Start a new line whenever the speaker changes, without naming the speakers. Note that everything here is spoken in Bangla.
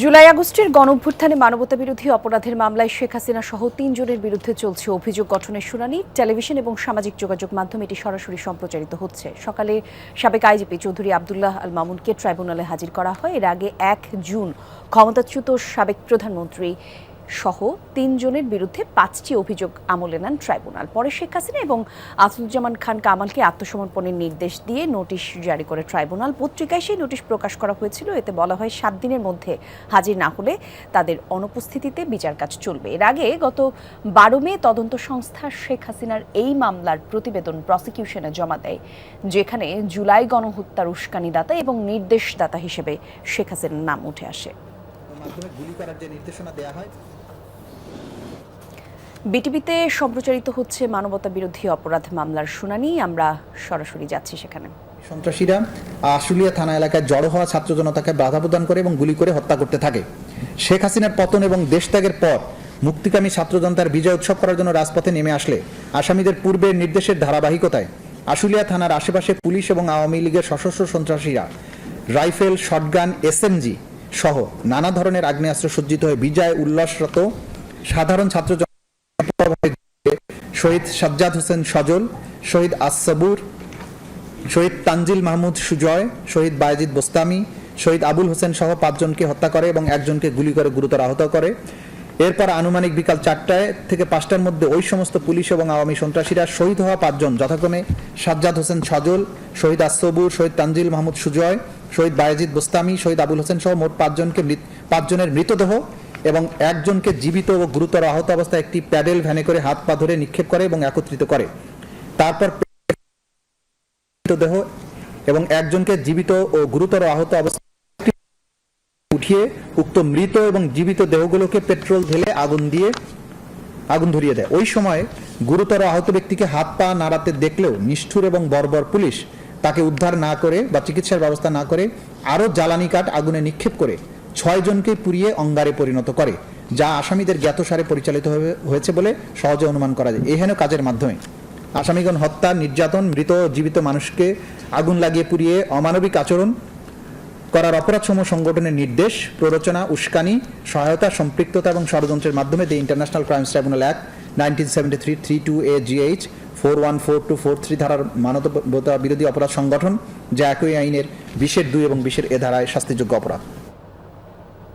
জুলাই আগস্টের গণঅভ্যুত্থানে মানবতা বিরোধী অপরাধের মামলায় শেখ হাসিনা সহ তিনজনের বিরুদ্ধে চলছে অভিযোগ গঠনের শুনানি, টেলিভিশন এবং সামাজিক যোগাযোগ মাধ্যমে এটি সরাসরি সম্প্রচারিত হচ্ছে। সকালে সাবেক আইজিপি চৌধুরী আবদুল্লাহ আল মামুনকে ট্রাইব্যুনালে হাজির করা হয়। এর আগে এক জুন ক্ষমতাচ্যুত সাবেক প্রধানমন্ত্রী সহ তিনজনের বিরুদ্ধে পাঁচটি অভিযোগ আমলে নেন ট্রাইব্যুনাল। পরে শেখ হাসিনা এবং আসাদুজ্জামান খান কামালকে আত্মসমর্পণের নির্দেশ দিয়ে নোটিশ জারি করে ট্রাইব্যুনাল। পত্রিকায় সেই নোটিশ প্রকাশ করা হয়েছিল। এতে বলা হয়, সাত দিনের মধ্যে হাজির না হলে তাদের অনুপস্থিতিতে বিচার কাজ চলবে। এর আগে গত বারো মে তদন্ত সংস্থা শেখ হাসিনার এই মামলার প্রতিবেদন প্রসিকিউশনে জমা দেয়, যেখানে জুলাই গণহত্যার উস্কানিদাতা এবং নির্দেশদাতা হিসেবে শেখ হাসিনার নাম উঠে আসে।
মাধ্যমে গুলি করার যে নির্দেশনা দেওয়া হয়
বিটিভিতে সম্প্রচারিত হচ্ছে মানবতা বিরোধী অপরাধ মামলার শুনানি। আমরা সরাসরি যাচ্ছি সেখানে।
সন্ত্রাসীরা আশুলিয়া থানা এলাকায় জড়ো হওয়া ছাত্র জনতাকে বাধা প্রদান করে এবং গুলি করে হত্যা করতে থাকে। শেখ হাসিনার পতন এবং দেশত্যাগের পর মুক্তিকামী ছাত্র জনতার বিজয় উৎসব করার জন্য রাজপথে নেমে আসলে আসামিদের পূর্বের নির্দেশের ধারাবাহিকতায়। আশুলিয়া থানার আশেপাশে পুলিশ এবং আওয়ামী লীগের সশস্ত্র সন্ত্রাসীরা রাইফেল, শটগান, এসএমজি সহ নানা ধরনের আগ্নেয়াস্ত্র সজ্জিত হয়ে বিজয় উল্লাসরত সাধারণ ছাত্র শহীদ সাজ্জাদ হোসেন সজল, শহীদ আসসাবুর, শহীদ তানজিল মাহমুদ সুজয়, শহীদ বায়েজিদ বোস্তামি, শহীদ আবুল হোসেন সহ পাঁচজনকে হত্যা করে এবং একজনকে গুলি করে গুরুতর আহত করে। এরপর আনুমানিক বিকাল চারটায় থেকে পাঁচটার মধ্যে ওই সমস্ত পুলিশ এবং আওয়ামী সন্ত্রাসীরা শহীদ হওয়া পাঁচজন। যথাক্রমে সাজ্জাদ হোসেন সজল, শহীদ আসবুর শহীদ তানজিল মাহমুদ সুজয়, শহীদ বায়েজিদ বোস্তামি, শহীদ আবুল হোসেন সহ মোট পাঁচজনকে পাঁচজনের মৃতদেহ এবং একজনকে জীবিত ও গুরুতর আহত অবস্থায় একটি প্যাডেল ভ্যানে করে হাত পা ধরে নিক্ষেপ করে এবং একত্রিত করে। তারপর দেহ এবং একজনকে জীবিত ও গুরুতর আহত অবস্থায় উঠিয়ে উক্ত মৃত এবং জীবিত দেহগুলোকে পেট্রোল ঢেলে আগুন দিয়ে, আগুন ধরিয়ে দেয়। ওই সময় গুরুতর আহত ব্যক্তিকে হাত পা নাড়াতে দেখলেও নিষ্ঠুর এবং বর্বর পুলিশ তাকে উদ্ধার না করে বা চিকিৎসার ব্যবস্থা না করে আরও জ্বালানি কাঠ আগুনে নিক্ষেপ করে ছয় জনকে পুড়িয়ে অঙ্গারে পরিণত করে, যা আসামিদের জ্ঞাতসারে পরিচালিত হয়েছে বলে সহজে অনুমান করা যায়। এহেন কাজের মাধ্যমে আসামিগণ হত্যা, নির্যাতন, মৃত জীবিত মানুষকে আগুন লাগিয়ে পুড়িয়ে অমানবিক আচরণ করার অপরাধসমূহ সংগঠনের নির্দেশ, প্ররোচনা, উস্কানি, সহায়তা, সম্পৃক্ততা এবং ষড়যন্ত্রের মাধ্যমে the international crimes tribunal act nineteen seventy three three two A G H four one four two four three ধারার মানবতা বিরোধী অপরাধ সংগঠন, যা একই আইনের বিশের দুই এবং বিশের এ ধারায় শাস্তিযোগ্য অপরাধ।